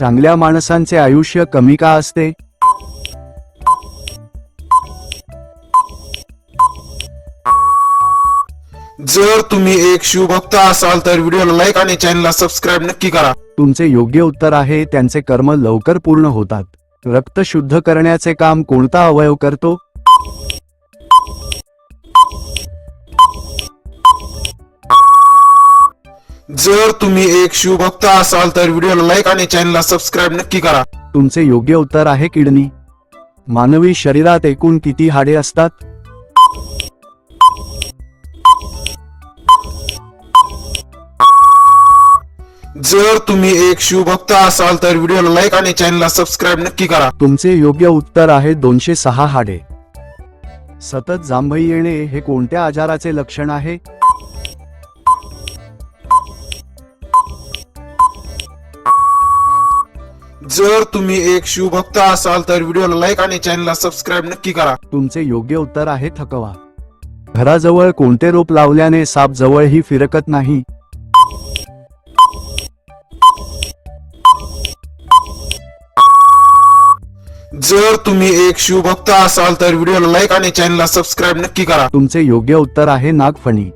चांगल्या माणसांचे आयुष्य कमी का असते? जर तुम्ही एक शिवभक्त असाल तर व्हिडिओला लाईक आणि चॅनलला सबस्क्राईब नक्की करा. तुमचे योग्य उत्तर आहे त्यांचे कर्म लवकर पूर्ण होतात. रक्त शुद्ध करण्याचे काम कोणता अवयव करतो? जर तुम्ही एक शिवभक्त असाल तर व्हिडिओला लाईक आणि चॅनलला सबस्क्राईब नक्की करा. तुमचे योग्य उत्तर आहे किडनी. मानवी शरीरात एकूण किती हाडे असतात? जर तुम्ही एक शिवभक्त असाल तर व्हिडिओला लाईक आणि चॅनलला सबस्क्राईब नक्की करा. तुमचे योग्य उत्तर आहे दोनशे सहा हाडे. सतत जांभई येणे हे कोणत्या आजाराचे लक्षण आहे? जर तुम्ही एक शिवभक्त असाल तर व्हिडिओला लाईक आणि चॅनलला सबस्क्राईब नक्की करा. तुमचे योग्य उत्तर आहे थकवा. घराजवळ कोणते रोप लावल्याने साप जवळही फिरकत नाही? जर तुम्ही एक शिवभक्त असाल तर व्हिडिओला लाईक आणि चॅनलला सबस्क्राईब नक्की करा. तुमचे योग्य उत्तर आहे नागफणी.